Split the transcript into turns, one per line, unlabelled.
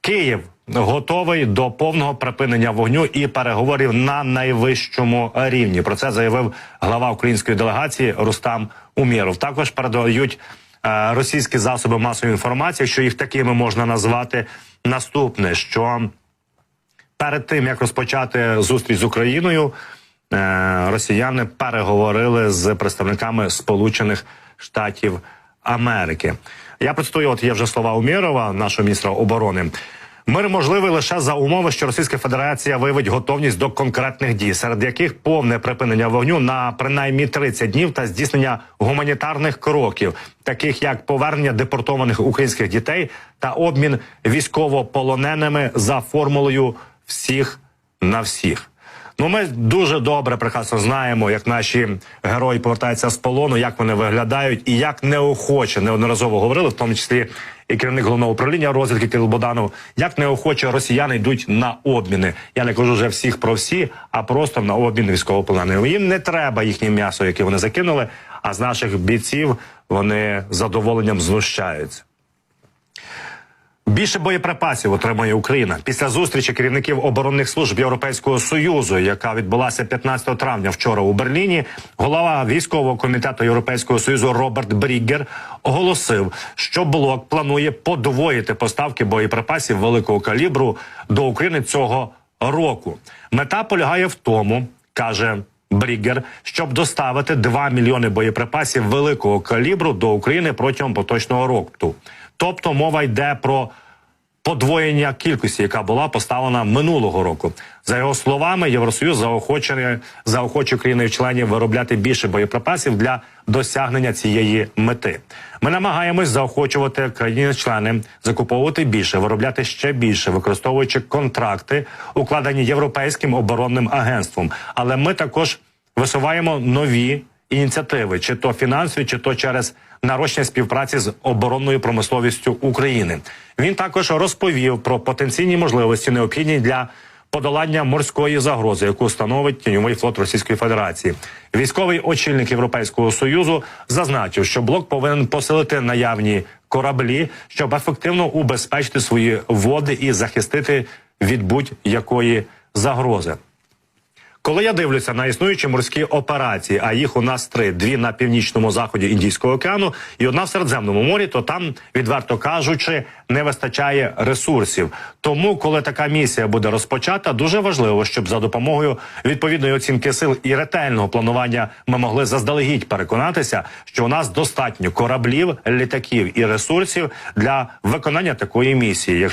Київ готовий до повного припинення вогню і переговорів на найвищому рівні. Про це заявив глава української делегації Рустам Умєров. Також передають е, російські засоби масової інформації, що їх такими можна назвати. Наступне, що перед тим як розпочати зустріч з Україною, е, росіяни переговорили з представниками Сполучених Штатів Америки. Я процитую, от є вже слова Умєрова, нашого міністра оборони. Мир можливий лише за умови, що Російська Федерація виявить готовність до конкретних дій, серед яких повне припинення вогню на принаймні 30 днів та здійснення гуманітарних кроків, таких як повернення депортованих українських дітей та обмін військовополоненими за формулою всіх на всіх. Ну, ми дуже добре прекрасно знаємо, як наші герої повертаються з полону, як вони виглядають, і як неохоче неодноразово говорили, в тому числі і керівник головного управління розвідки Кирил Боданов, як неохоче росіяни йдуть на обміни. Я не кажу вже всіх про всі, а просто на обмін військовополоненими. Їм не треба їхнє м'ясо, яке вони закинули. А з наших бійців вони задоволенням знущаються. Більше боєприпасів отримує Україна після зустрічі керівників оборонних служб Європейського союзу, яка відбулася 15 травня вчора у Берліні. Голова військового комітету Європейського союзу Роберт Бріггер оголосив, що блок планує подвоїти поставки боєприпасів великого калібру до України цього року. Мета полягає в тому, каже. Бріггер, щоб доставити 2 мільйони боєприпасів великого калібру до України протягом поточного року. Тобто мова йде про подвоєння кількості, яка була поставлена минулого року. За його словами, Євросоюз заохочує заохочує країни-членів виробляти більше боєприпасів для досягнення цієї мети. Ми намагаємось заохочувати країни-члени закуповувати більше, виробляти ще більше, використовуючи контракти, укладені європейським оборонним агентством. Але ми також висуваємо нові ініціативи, чи то фінансові, чи то через нарощення співпраці з оборонною промисловістю України. Він також розповів про потенційні можливості, необхідні для подолання морської загрози, яку становить тіньовий флот Російської Федерації. Військовий очільник Європейського союзу зазначив, що блок повинен посилити наявні кораблі, щоб ефективно убезпечити свої води і захистити від будь-якої загрози. Коли я дивлюся на існуючі морські операції, а їх у нас три: дві на північному заході Індійського океану і одна в Середземному морі, то там, відверто кажучи, не вистачає ресурсів. Тому, коли така місія буде розпочата, дуже важливо, щоб за допомогою відповідної оцінки сил і ретельного планування ми могли заздалегідь переконатися, що у нас достатньо кораблів, літаків і ресурсів для виконання такої місії. Якщо